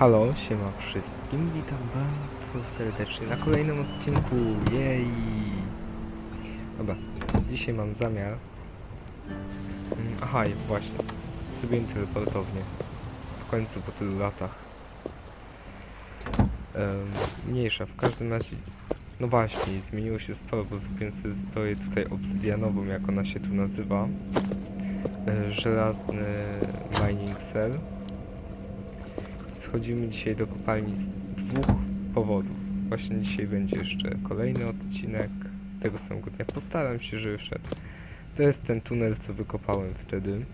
Halo, siema wszystkim, witam bardzo serdecznie na kolejnym odcinku, jej! Dobra, dzisiaj mam zamiar... Mm, Aha, właśnie, zrobiłem teleportownię. W końcu po tylu latach. Mniejsza, w każdym razie... No właśnie, zmieniło się sporo, bo zrobiłem sobie zbroję tutaj obsydianową, jak ona się tu nazywa. E, żelazny mining cell schodzimy dzisiaj do kopalni z dwóch powodów. Właśnie dzisiaj będzie jeszcze kolejny odcinek tego samego dnia. Postaram się, żeby wszedł. To jest ten tunel, co wykopałem wtedy.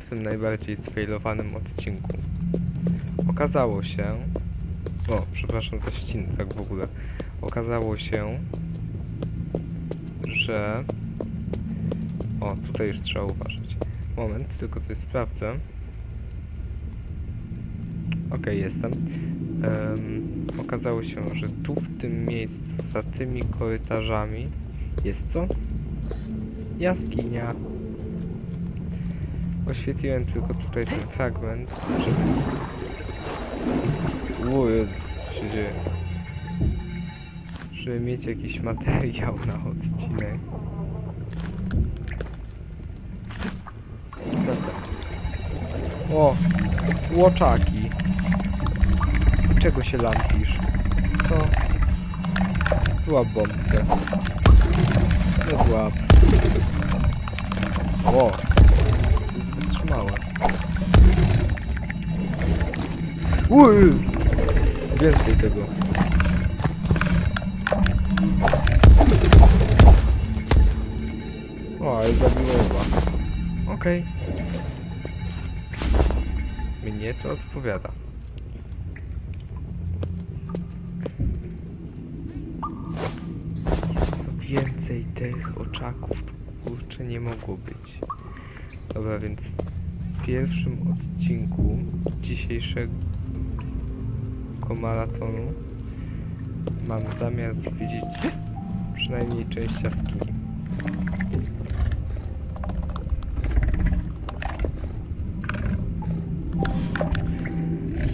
W tym najbardziej sfailowanym odcinku. Okazało się... O, przepraszam za ścinę, tak w ogóle. Okazało się, że... O, tutaj już trzeba uważać. Moment, tylko coś sprawdzę. Okej, jestem. Em, okazało się, że tu w tym miejscu, za tymi korytarzami jest co? Jaskinia. Oświetliłem tylko tutaj ten fragment, żeby... Co się dzieje? Żeby mieć jakiś materiał na odcinek. O! Łoczaki. Czego się lampisz? Co? Złap bombkę. No złap. O! Wytrzymałem. Uj! Więcej tego. O, ale chyba. Okej. Mnie to odpowiada. Mogło być. Dobra, więc w pierwszym odcinku dzisiejszego maratonu mam zamiar zwiedzić przynajmniej część jaskini.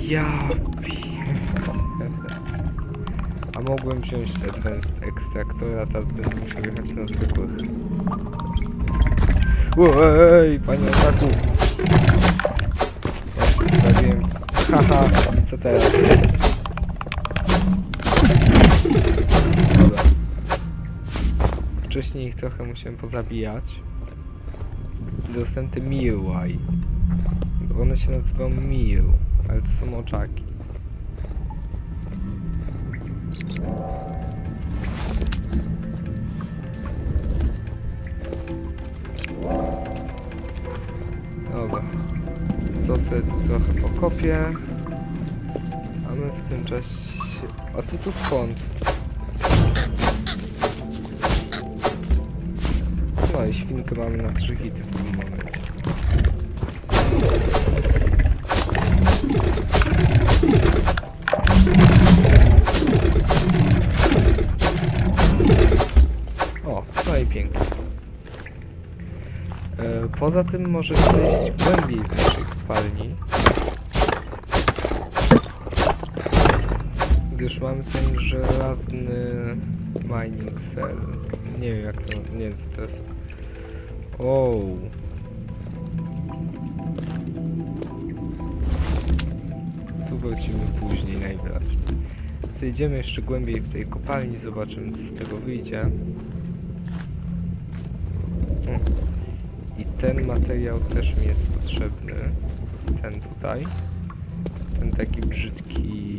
Ja pierdolę. A mogłem wziąć Advanced Extractor, a teraz będę musiał jechać na zwykłych. Ej, panie ataku! Ja zabiłem. Haha, co teraz? Dobra. Wcześniej ich trochę musiałem pozabijać. Dostępny Miłaj. One się nazywają Mił, ale to są oczaki. Pokopię. A my w tym czasie... A ty tu skąd? No i świnkę mamy na trzy hity w tym momencie. O, no i pięknie. E, poza tym może zejść głębiej w naszej kopalni. Gdyż mamy ten żelazny mining cell. Nie wiem jak to, nie wiem co to jest. Tu wrócimy później najwyraźniej. Zejdziemy jeszcze głębiej w tej kopalni, zobaczymy co z tego wyjdzie. I ten materiał też mi jest potrzebny. Ten tutaj. Ten taki brzydki,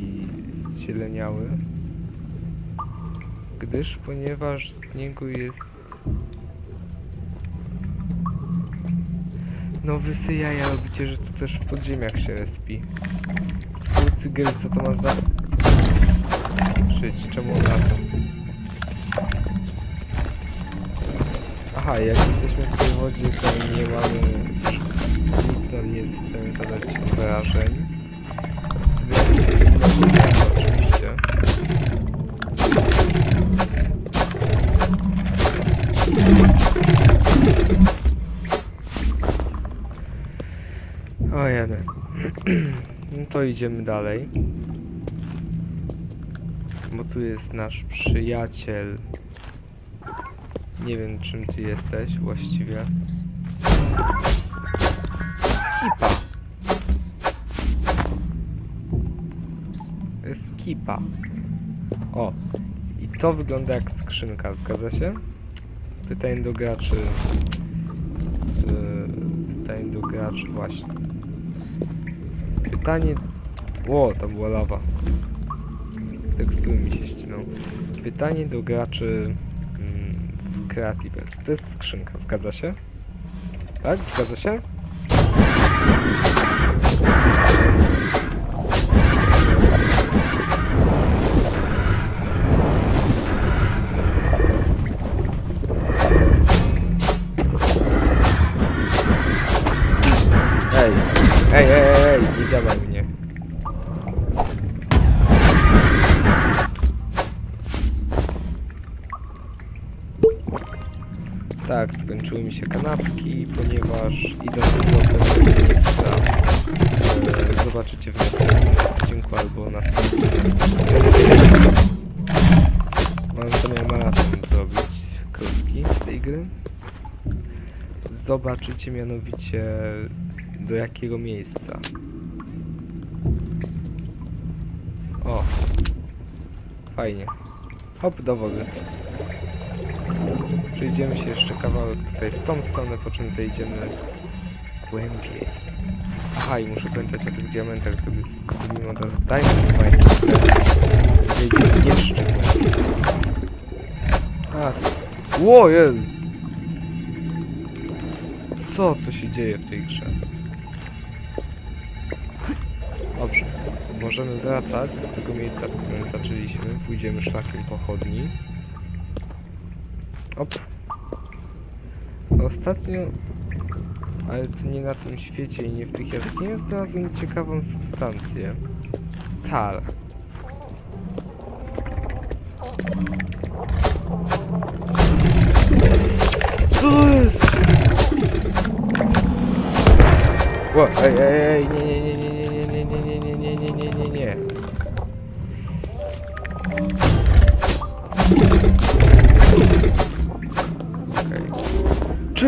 zieleniały. Gdyż, ponieważ z niego jest... No wy se jaja robicie, że to też w podziemiach się respi. Gry, co to ma za... Żyć, czemu na to? Aha, jak jesteśmy w tej wodzie, to nie mamy... Nic nam nie chcemy zadać wrażeń. Oczywiście. O jeden. to idziemy dalej. Bo tu jest nasz przyjaciel. Nie wiem czym ty jesteś właściwie. To jest kipa. O. I to wygląda jak skrzynka, zgadza się? Pytanie do graczy. Yy, pytanie do graczy właśnie. Pytanie... Ło, to była lawa. Tekstury mi się ścinał. Pytanie do graczy mm, Creative. To jest skrzynka, zgadza się? Tak? Zgadza się? Tak, skończyły mi się kanapki, ponieważ idąc do e, zobaczycie w odcinku albo następnym. Mam zamiar maraton zrobić krótki z tej gry. Zobaczycie mianowicie do jakiego miejsca. O! Fajnie. Hop, do wody. Przejdziemy się jeszcze kawałek tutaj w tą stronę, po czym zejdziemy głębiej. Aha, i muszę pamiętać o tych diamentach, sobie skupimy od razu diamond. Zejdziemy jeszcze głębiej. A! Co to się dzieje w tej grze? Dobrze. Możemy wracać do tego miejsca, w którym zaczęliśmy. Pójdziemy szlakiem pochodni. Op. Ostatnio, ale to nie na tym świecie i nie w tych jaskiniach, znalazłem ciekawą substancję. Tal. Co ej, ej, ej, nie,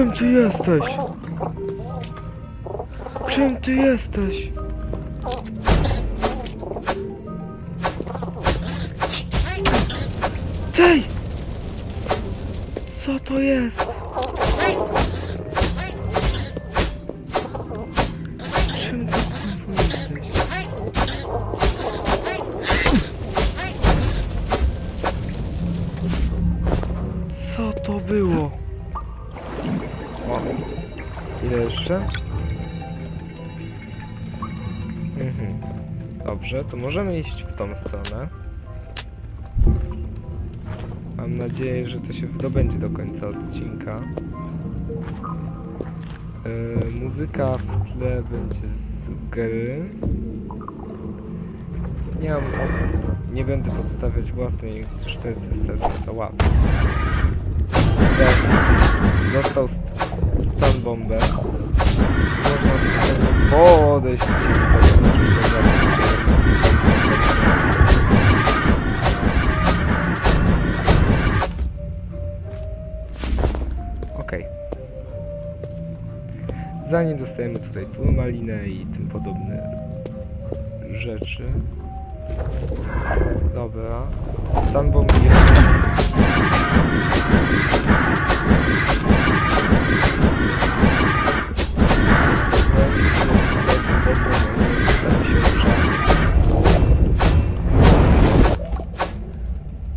Czym ty jesteś? Czym ty jesteś? Dobrze, to możemy iść w tą stronę. Mam nadzieję, że to się zdobędzie do końca odcinka. Yy, muzyka w tle będzie z gry. Nie mam nie będę podstawiać własnej, to jest wystarczająco łatwe. Tak, dostał st- stan bombę. Podejść. Okej. Okay. Zanim dostajemy tutaj turmalinę i tym podobne rzeczy. Dobra. Sandbomb jest.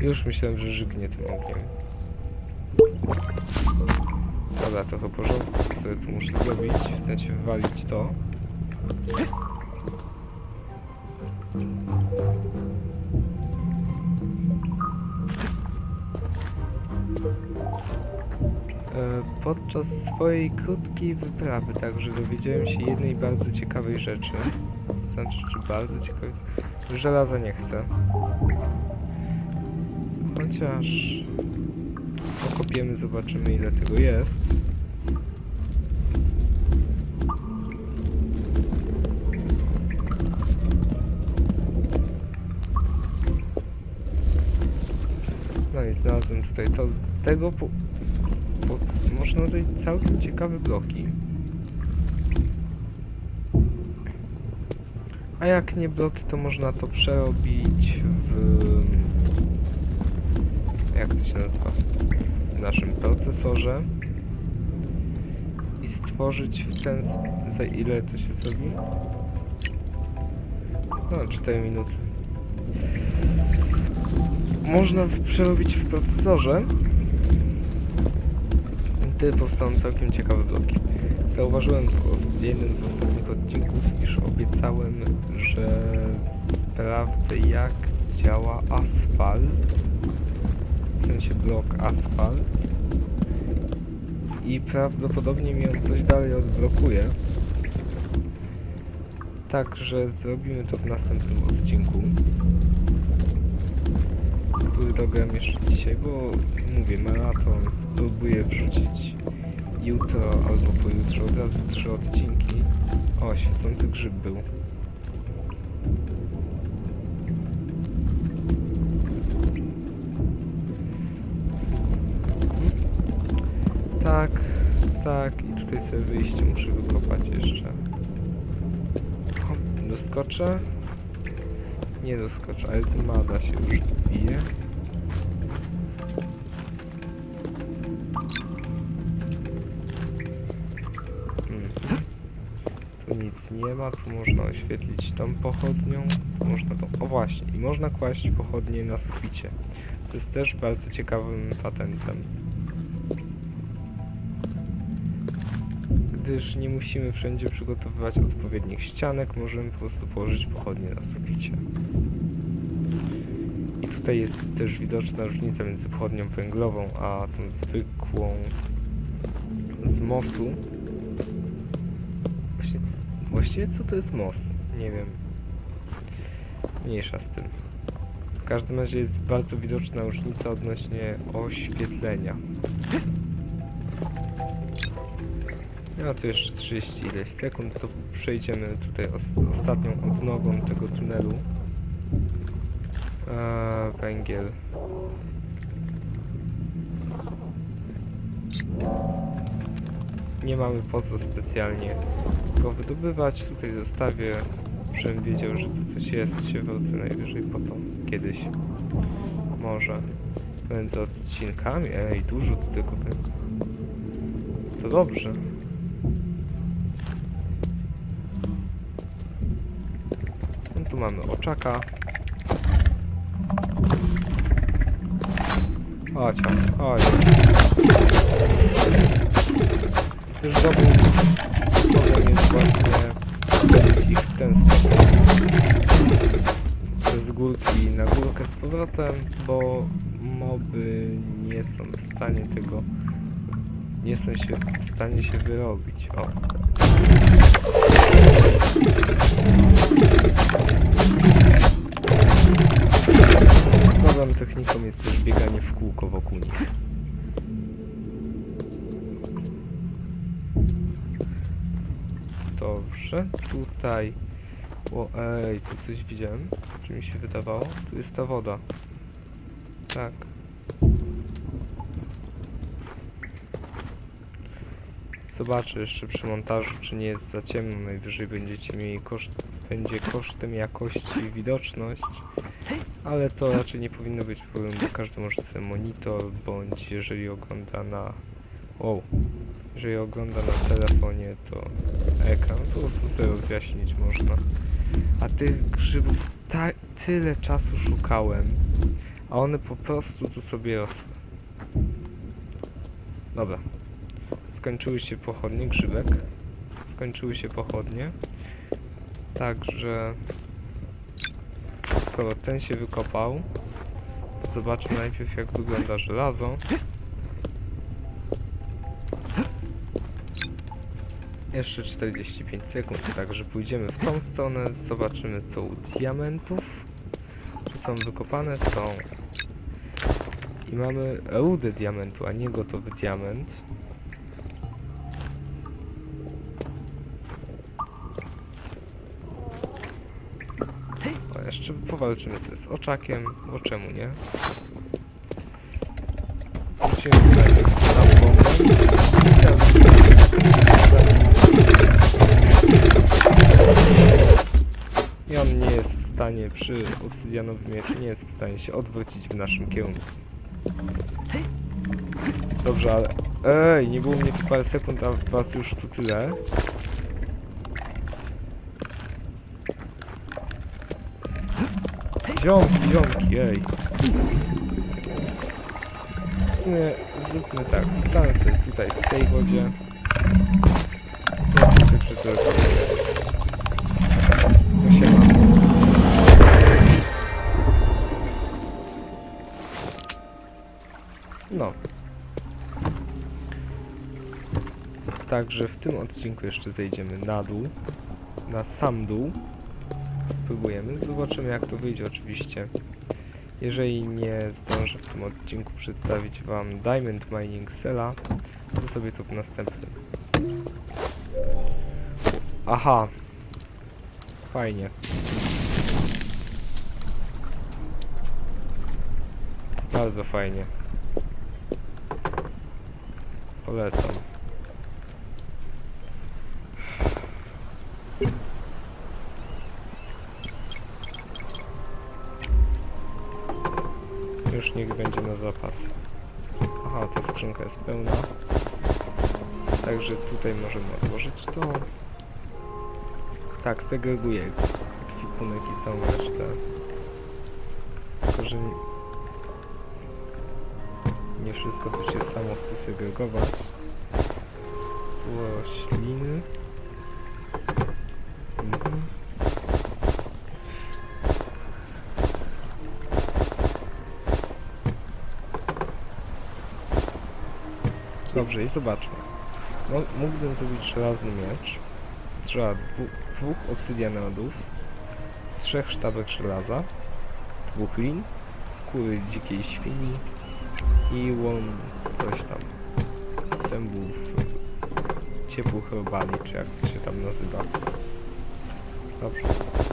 Już myślałem, że żygnie tym ogniem. Dobra, trochę porządku sobie tu muszę zrobić, w sensie wywalić to. podczas swojej krótkiej wyprawy także dowiedziałem się jednej bardzo ciekawej rzeczy. Znaczy, czy bardzo ciekawej... Żelaza nie chcę. Chociaż... Pokopiemy, zobaczymy ile tego jest. No i znalazłem tutaj to z tego po, można dodać całkiem ciekawe bloki. A jak nie bloki, to można to przerobić w... Jak to się nazywa? W naszym procesorze. I stworzyć w ten... Za ile to się zrobi? No, 4 minuty. Można przerobić w procesorze. Wtedy powstaną całkiem ciekawe bloki. Zauważyłem w jednym z ostatnich odcinków, iż obiecałem, że sprawdzę jak działa asfalt. W sensie blok asfalt. I prawdopodobnie mi on coś dalej odblokuje. Także zrobimy to w następnym odcinku. Dogram jeszcze dzisiaj, bo mówię, maraton spróbuję wrzucić jutro albo pojutrze od razu trzy odcinki. O, świecący grzyb był. Tak, tak i tutaj sobie wyjście muszę wykopać jeszcze. Hop, doskoczę? Nie doskoczę, ale z mada się już bije. Tu można oświetlić tą pochodnią. Można to... O właśnie, i można kłaść pochodnie na suficie. To jest też bardzo ciekawym patentem. Gdyż nie musimy wszędzie przygotowywać odpowiednich ścianek, możemy po prostu położyć pochodnie na suficie. I tutaj jest też widoczna różnica między pochodnią węglową, a tą zwykłą z mostu. Właściwie co to jest most? Nie wiem. Mniejsza z tym. W każdym razie jest bardzo widoczna różnica odnośnie oświetlenia. No to jeszcze 30 ileś sekund, to przejdziemy tutaj os ostatnią odnogą tego tunelu. A, węgiel. Nie mamy po co specjalnie go wydobywać. Tutaj zostawię, żebym wiedział, że tu coś jest. Się wrócę najwyżej potem, kiedyś. Może. Między odcinkami. Ej, dużo tu tego tego. To dobrze. No tu mamy oczaka. Chodź, chodź. Już dobry problem jest właśnie ich w ten sposób. Z górki na górkę z powrotem, bo moby nie są w stanie tego nie są się w stanie się wyrobić. O. Dobrze, tutaj... O, ej, tu coś widziałem, czy mi się wydawało? Tu jest ta woda. Tak. Zobaczę jeszcze przy montażu, czy nie jest za ciemno. Najwyżej będziecie mieli koszt, będzie kosztem jakości widoczność. Ale to raczej nie powinno być problem, bo każdy może sobie monitor, bądź jeżeli ogląda na... Wow. Jeżeli ogląda na telefonie, to ekran po prostu sobie rozjaśnić można. A tych grzybów tyle czasu szukałem, a one po prostu tu sobie rosły. Dobra. Skończyły się pochodnie, grzybek. Skończyły się pochodnie. Także... Skoro ten się wykopał, zobaczmy najpierw jak wygląda żelazo. Jeszcze 45 sekund, także pójdziemy w tą stronę, zobaczymy co u diamentów. Czy są wykopane? Są. I mamy rudę diamentu, a nie gotowy diament. O, jeszcze powalczymy sobie z oczakiem, bo czemu nie? Stanie przy obsydianowym mieczu, nie jest w stanie się odwrócić w naszym kierunku. Dobrze, ale... Ej, nie było mnie tu parę sekund, a was już tu tyle. Ziomki, ziomki, ej. W sumie zróbmy tak, stanę sobie tutaj w tej wodzie. Ja chcę przytulić. Także w tym odcinku jeszcze zejdziemy na dół. Na sam dół. Spróbujemy. Zobaczymy jak to wyjdzie oczywiście. Jeżeli nie zdążę w tym odcinku przedstawić Wam Diamond Mining Sela, to sobie to w następnym. Aha. Fajnie. Bardzo fajnie. Polecam. Niech będzie na zapas. Aha, ta skrzynka jest pełna. Także tutaj możemy odłożyć to. Tak, segreguję ekwipunek i całą resztę. Tylko, że nie, nie wszystko tu się samo chce segregować. Tu rośliny. Dobrze, i zobaczmy. No, mógłbym zrobić żelazny miecz. Trzeba dwu, dwóch obsydianodów, trzech sztabek żelaza, dwóch lin, skóry dzikiej świni i łom coś tam. Zębów ciepłych robali, czy jak to się tam nazywa. Dobrze,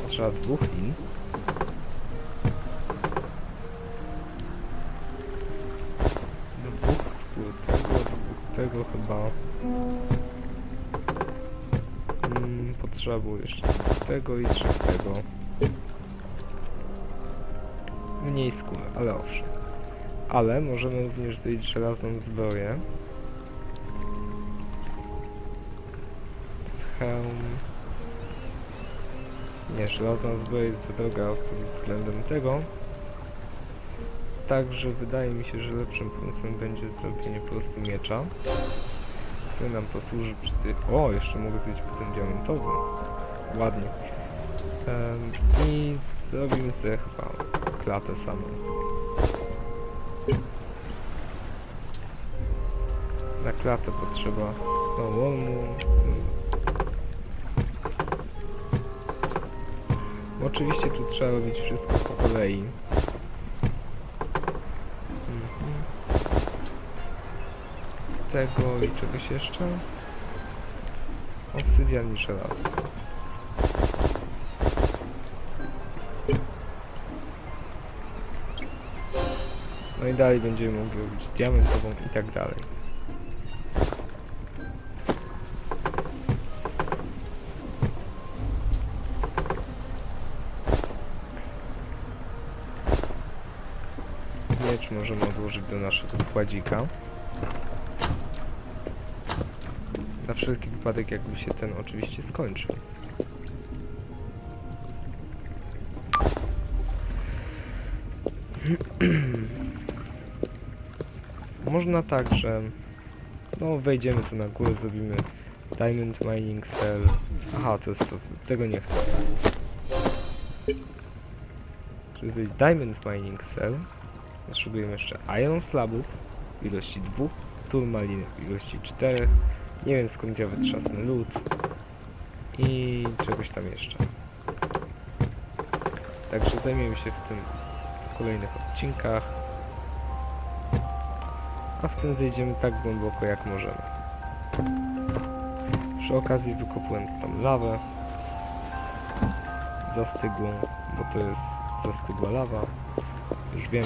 trzeba dwóch lin. Chyba. Mm, potrzeba było jeszcze tego i trzech tego. Mniej skóry, ale owszem. Ale możemy również zrobić żelazną zbroję. Hełm. Nie, żelazna zbroja jest za droga pod względem tego. Także wydaje mi się, że lepszym pomysłem będzie zrobienie po prostu miecza, który nam posłuży przy tych... O, jeszcze mogę zrobić potem diamentową. Ładnie. Em, I zrobimy sobie chyba klatę samą. Na klatę potrzeba no, łomu. Oczywiście tu trzeba robić wszystko po kolei. Tego i czegoś jeszcze? Obsydian i. No i dalej będziemy mogli robić diamentową i tak dalej. Miecz możemy odłożyć do naszego składzika. Na wszelki wypadek jakby się ten oczywiście skończył. Można tak, że no wejdziemy tu na górę, zrobimy Diamond Mining Cell. Aha, to jest to, tego nie chcę. Żeby zrobić Diamond Mining Cell, potrzebujemy jeszcze Iron Slabów w ilości dwóch, turmaliny w ilości czterech, nie wiem skąd ja wytrzasnę lód i czegoś tam jeszcze. Także zajmiemy się w tym w kolejnych odcinkach. A w tym zejdziemy tak głęboko jak możemy. Przy okazji wykopuję tam lawę zastygłą, bo to jest zastygła lawa. Już wiem.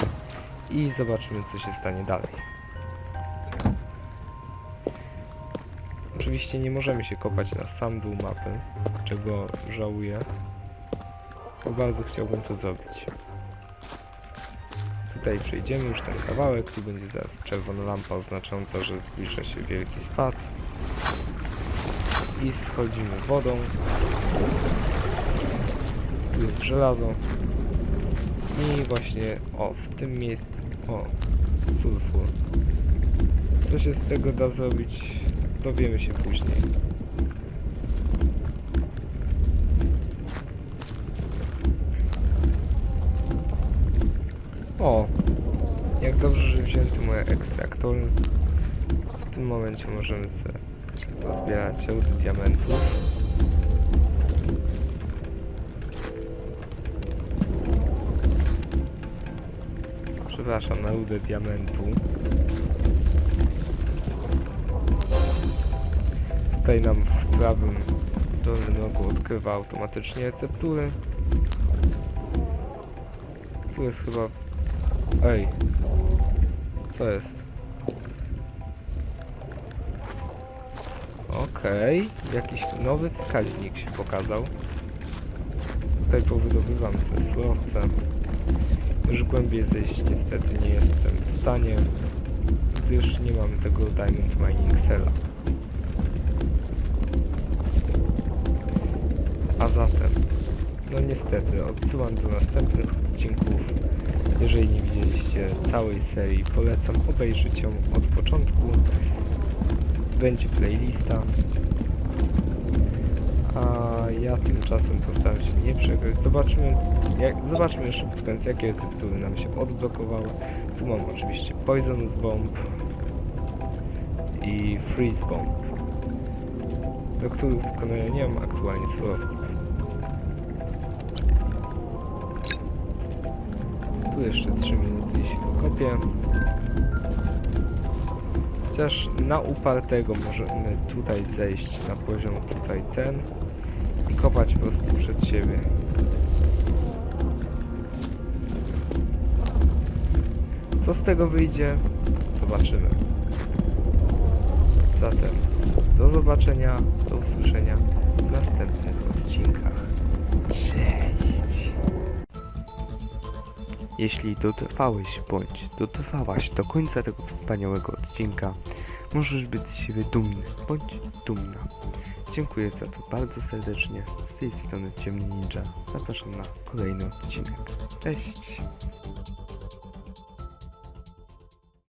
I zobaczymy co się stanie dalej. Oczywiście nie możemy się kopać na sam dół mapy, czego żałuję. Bo bardzo chciałbym to zrobić. Tutaj przejdziemy już ten kawałek, tu będzie zaraz czerwona lampa oznaczająca, że zbliża się wielki spad. I schodzimy wodą. Tu jest żelazo. I właśnie, o, w tym miejscu, o, sulfur. Co się z tego da zrobić, dowiemy się później. O, jak dobrze, że wziąłem tu moje ekstraktory. W tym momencie możemy sobie pozbierać rudy diamentów. Przepraszam, na rudę diamentu. Tutaj nam w prawym dolnym rogu odkrywa automatycznie receptury. Tu jest chyba... Ej. Co jest? Okej, jakiś nowy wskaźnik się pokazał. Tutaj powydobywam sobie surowce. Już głębiej zejść niestety nie jestem w stanie, gdyż nie mamy tego Diamond Mining Cella. A zatem, no niestety, odsyłam do następnych odcinków. Jeżeli nie widzieliście całej serii, polecam obejrzeć ją od początku. Będzie playlista. A ja tymczasem postaram się nie przegrać. Zobaczmy, jak, zobaczmy koniec, jakie receptury nam się odblokowały. Tu mam oczywiście Poisonous Bomb i Freeze Bomb, do których wykonania nie mam aktualnie surowców. Tu jeszcze 3 minuty i się kopię. Chociaż na upartego możemy tutaj zejść na poziom tutaj ten i kopać po prostu przed siebie. Co z tego wyjdzie? Zobaczymy. Zatem do zobaczenia, do usłyszenia w następnych Jeśli dotrwałeś bądź dotrwałaś do końca tego wspaniałego odcinka, możesz być z siebie dumny bądź dumna. Dziękuję za to bardzo serdecznie. Z tej strony Ciemny Ninja. Zapraszam na kolejny odcinek. Cześć!